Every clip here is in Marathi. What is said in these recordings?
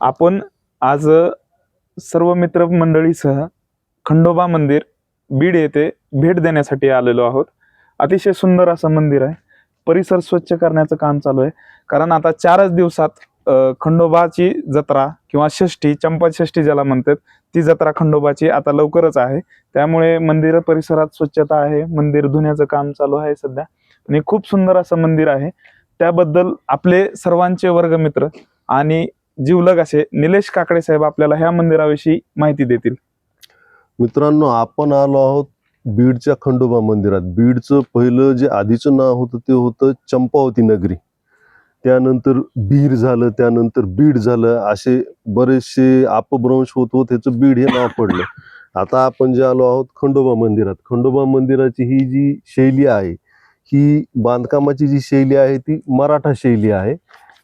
आपण आज सर्व मित्र मंडळीसह खंडोबा मंदिर बीड येथे भेट देण्यासाठी आलेलो आहोत. अतिशय सुंदर असं मंदिर आहे. परिसर स्वच्छ करण्याचं काम चालू आहे. कारण आता चारच दिवसात खंडोबाची जत्रा किंवा षष्ठी चंपा षष्ठी ज्याला म्हणतात ती जत्रा खंडोबाची आता लवकरच आहे. त्यामुळे मंदिर परिसरात स्वच्छता आहे. मंदिर धुण्याचं काम चालू आहे सध्या. आणि खूप सुंदर असं मंदिर आहे. त्याबद्दल आपले सर्वांचे वर्गमित्र आणि जीवलग असे. निलेश काकडे साहेब आपल्याला ह्या मंदिराविषयी माहिती देतील. मित्रांनो आपण आलो आहोत बीडच्या खंडोबा मंदिरात. बीडचं पहिलं जे आधीचं नाव होतं ते होतं चंपावती नगरी. त्यानंतर बीर झालं त्यानंतर बीड झालं. असे बरेचसे अपभ्रंश होत होत ह्याचं बीड हे नाव पडलं. आता आपण जे आलो आहोत खंडोबा मंदिरात. खंडोबा मंदिराची ही जी शैली आहे ही बांधकामाची जी शैली आहे ती मराठा शैली आहे.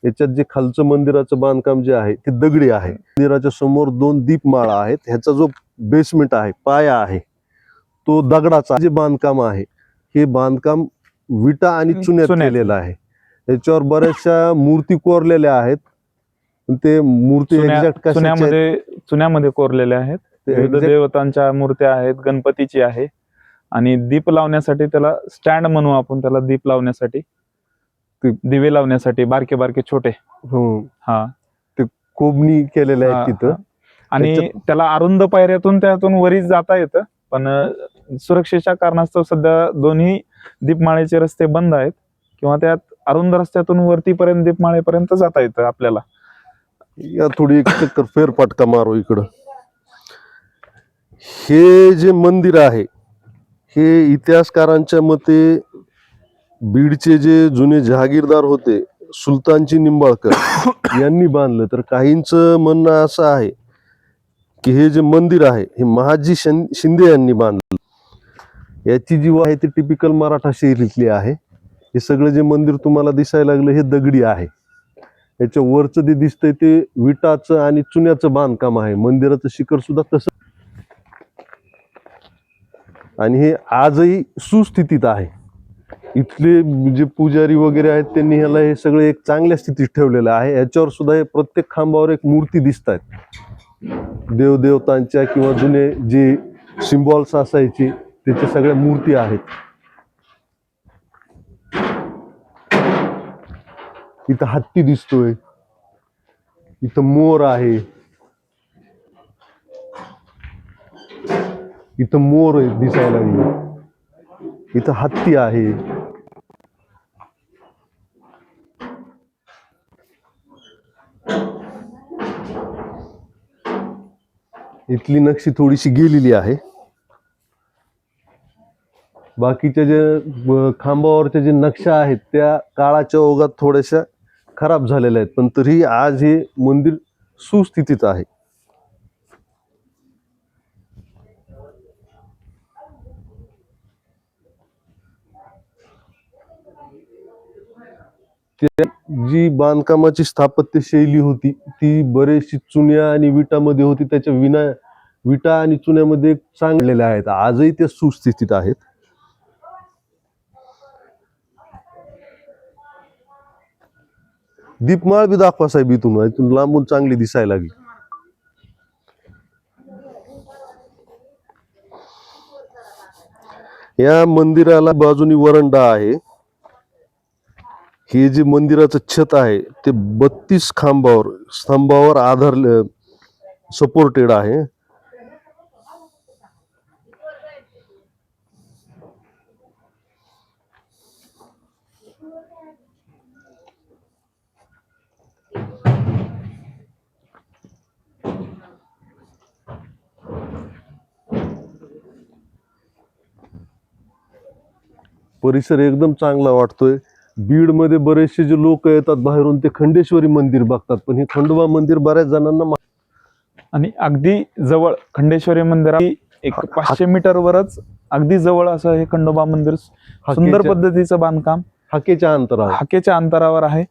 याच्यात जे खालचं मंदिराचं बांधकाम जे आहे ते दगडी आहे. मंदिराच्या समोर दोन दीपमाळा आहेत. ह्याचा जो बेसमेंट आहे पाया आहे तो दगडाचा जे बांधकाम आहे हे बांधकाम विटा आणि चुन्यात. केलेलं आहे. याच्यावर बऱ्याचशा मूर्ती कोरलेल्या आहेत. ते मूर्ती एक्झॅक्ट चुन्यामध्ये चुन्यामध्ये कोरलेल्या आहेत. विविध देवतांच्या मूर्त्या आहेत गणपतीची आहे. आणि दीप लावण्यासाठी त्याला स्टँड म्हणू आपण त्याला दीप लावण्यासाठी. ते दिवे लावण्यासाठी बारके बारके छोटे. हं, हा कोबणी केलेल्या हा, आहेत तिथं. आणि त्याला अरुंद पायऱ्यातून त्यातून वरी जाता येतं पण सुरक्षेच्या कारणास्तव सध्या दोन्ही दीपमाळेचे रस्ते बंद आहेत किंवा त्यात अरुंद रस्त्यातून वरतीपर्यंत दीपमाळेपर्यंत जाता येतं आपल्याला. या थोडी एक चक्कर फेरफटका मारू इकडं. हे जे मंदिर आहे हे इतिहासकारांच्या मते बीडचे जे जुने जहागीरदार होते सुलतानची निंबाळकर यांनी बांधलं. तर काहींचं म्हणणं असं आहे की हे जे मंदिर आहे हे महाजी शिंदे यांनी बांधलं. याची जी आहे ती टिपिकल मराठा शैलीतली आहे. हे सगळं जे मंदिर तुम्हाला दिसायला लागलं हे दगडी आहे. याच्या वरचं जे दिसतंय ते विटाचं आणि चुन्याचं बांधकाम आहे. मंदिराचं शिखर सुद्धा तसं. आणि हे आजही सुस्थितीत आहे. इथले जे पुजारी वगैरे आहेत त्यांनी ह्याला हे सगळे एक चांगल्या स्थितीत ठेवलेलं आहे. याच्यावर सुद्धा हे प्रत्येक खांबावर एक मूर्ती दिसत आहेत देवदेवतांच्या किंवा जुने जे सिम्बॉल्स असायचे त्याच्या सगळ्या मूर्ती आहेत. इथं हत्ती दिसतोय. इथं मोर आहे. इथं मोर आहे दिसायला लागले. इथं हत्ती आहे. इथली नक्षी थोडीशी गेलेली आहे. बाकीच्या जे खांबावरच्या जे नक्षा आहेत त्या काळाच्या ओघात थोड्याशा खराब झालेल्या आहेत. पण तरी आज हे मंदिर सुस्थितीत आहे. त्या जी बांधकामाची स्थापत्य शैली होती ती बरेचशी चुन्या आणि विटामध्ये होती. त्याच्या विना विटा आणि चुन्यामध्ये चांगलेल्या आहेत. आजही त्या सुस्थितीत आहेत. दीपमाळ बी दाखवा साहेब इथून. इथून लांबून चांगली दिसायला लागली. या मंदिराला बाजूनी वरंडा आहे. हे जे मंदिराचं छत आहे ते बत्तीस खांबावर स्तंभावर आधार सपोर्टेड आहे. परिसर एकदम चांगला वाटतोय. बीडमध्ये बरेचसे जे लोक येतात बाहेरून ते खंडेश्वरी मंदिर बघतात. पण हे खंडोबा मंदिर बऱ्याच जणांना मा- आणि अगदी जवळ खंडेश्वरी मंदिरा एक पाचशे मीटरवरच अगदी जवळ असं हे खंडोबा मंदिर सुंदर हाकेच्या- पद्धतीचं बांधकाम. हाकेच्या अंतरावर. हाकेच्या अंतरावर आहे.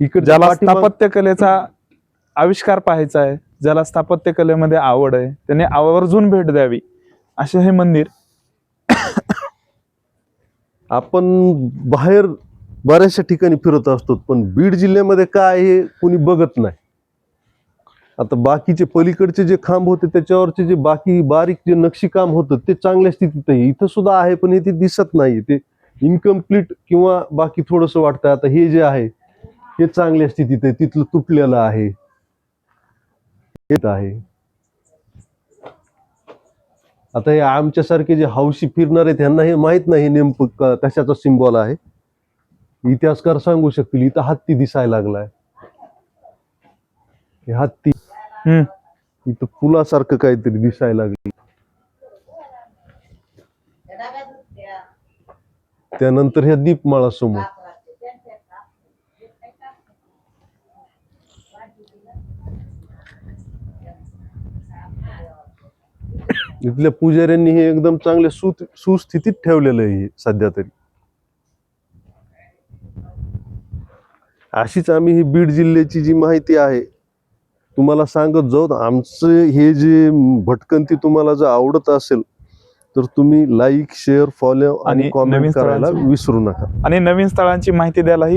इकडे ज्याला स्थापत्य कलेचा आविष्कार पाहायचा आहे. ज्याला स्थापत्य कलेमध्ये आवड आहे. त्याने आवर्जून भेट द्यावी. असे हे मंदिर आपण बाहेर बऱ्याचशा ठिकाणी फिरत असतो पण बीड जिल्ह्यामध्ये काय हे कुणी बघत नाही. आता बाकीचे पलीकडचे जे खांब होते त्याच्यावरचे जे बाकी बारीक जे नक्षीकाम होतं ते चांगल्या स्थितीत आहे इथं सुद्धा आहे पण हे ते दिसत नाही ते इनकम्प्लीट किंवा बाकी थोडंसं वाटतं आता हे जे आहे हे चांगल्या स्थितीत आहे तिथलं तुटलेलं आहे. येत आहे. आता हे आमच्यासारखे जे हौशी फिरणार आहेत त्यांना हे माहीत नाही नेमकं का- कशाचा सिम्बॉल आहे. इतिहासकार सांगू शकतील इथं हत्ती दिसायला लागलाय. हे हत्ती इथं फुलासारखं काहीतरी दिसायला लागले. त्यानंतर ह्या दीपमाळा समोर इथल्या पुजाऱ्यांनी हे एकदम चांगल्या सु सुस्थितीत ठेवलेलं आहे सध्या तरी. अशीच आम्ही ही बीड जिल्ह्याची जी माहिती आहे तुम्हाला सांगत जाऊ आमचं हे जे भटकंती तुम्हाला जर आवडत असेल तर तुम्ही लाईक शेअर फॉलो आणि कॉमेंट करायला विसरू नका. आणि नवीन स्थळांची माहिती द्यायलाही